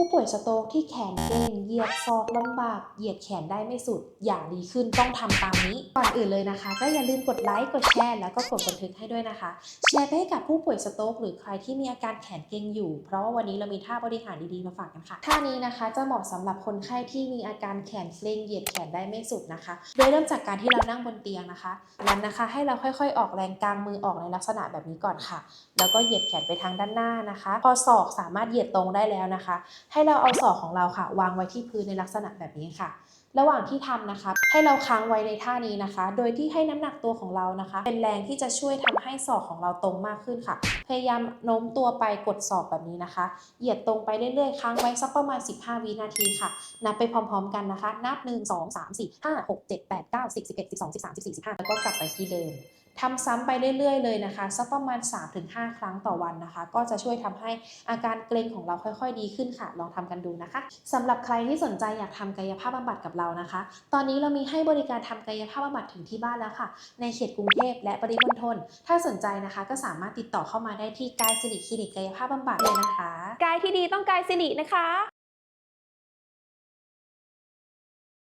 ผู้ป่วยสโตรกที่แขนเกร็งเหยียดศอกลำบาก เหยียดแขนได้ไม่สุด อยากดีขึ้นต้องทำตามนี้ ก่อนอื่นเลยนะคะ ก็อย่าลืมกดไลค์ กดแชร์ แล้วก็กดบันทึกให้ด้วยนะคะ แชร์ไปให้กับผู้ป่วยสโตรกหรือใครที่มีอาการแขนเกร็งอยู่ เพราะว่าวันนี้เรามีท่าบริหารดีๆมาฝากกันค่ะ ท่านี้นะคะจะเหมาะสำหรับคนไข้ที่มีอาการแขนเกร็งเหยียดแขนได้ไม่สุดนะคะ โดยเริ่มจากการที่เรานั่งบนเตียงนะคะนั้นนะคะ ให้เราค่อยๆ ออกแรงกลางมือออกในลักษณะแบบนี้ก่อนค่ะ แล้วก็เหยียดแขนไปทางด้านหน้านะคะ พอศอกสามารถเหยียดตรงได้แล้วนะคะให้เราเอาศอกของเราค่ะ วางไว้ที่พื้นในลักษณะแบบนี้ค่ะ ระหว่างที่ทำนะคะ ให้เราค้างไว้ในท่านี้นะคะ โดยที่ให้น้ำหนักตัวของเรานะคะ เป็นแรงที่จะช่วยทำให้ศอกของเราตรงมากขึ้นค่ะ พยายามโน้มตัวไปกดศอกแบบนี้นะคะ เหยียดตรงไปเรื่อยๆ ค้างไว้สักประมาณ 15 วินาทีค่ะ นับไปพร้อมๆกันนะคะ นับ 1 2 3 4 5 6 7 8 9 10 11 12 13 14 15 แล้วก็กลับไปที่เดิม ทำซ้ำไปเรื่อยๆเลยนะคะสักประมาณ 3-5 ครั้งต่อวันนะคะ ก็จะช่วยทำให้อาการเกร็งของเราค่อยๆ ดีขึ้นค่ะ ลองทำกันดูนะคะสำหรับใครที่สนใจอยากทำกายภาพบำบัดกับเรานะคะ ตอนนี้เรามีให้บริการทำกายภาพบำบัดถึงที่บ้านแล้วค่ะ ในเขตกรุงเทพและปริมณฑลถ้าสนใจนะคะก็สามารถติดต่อเข้ามาได้ที่กายสิริคลินิกกายภาพบำบัดเลยนะคะ กายที่ดีต้องกายสิรินะคะ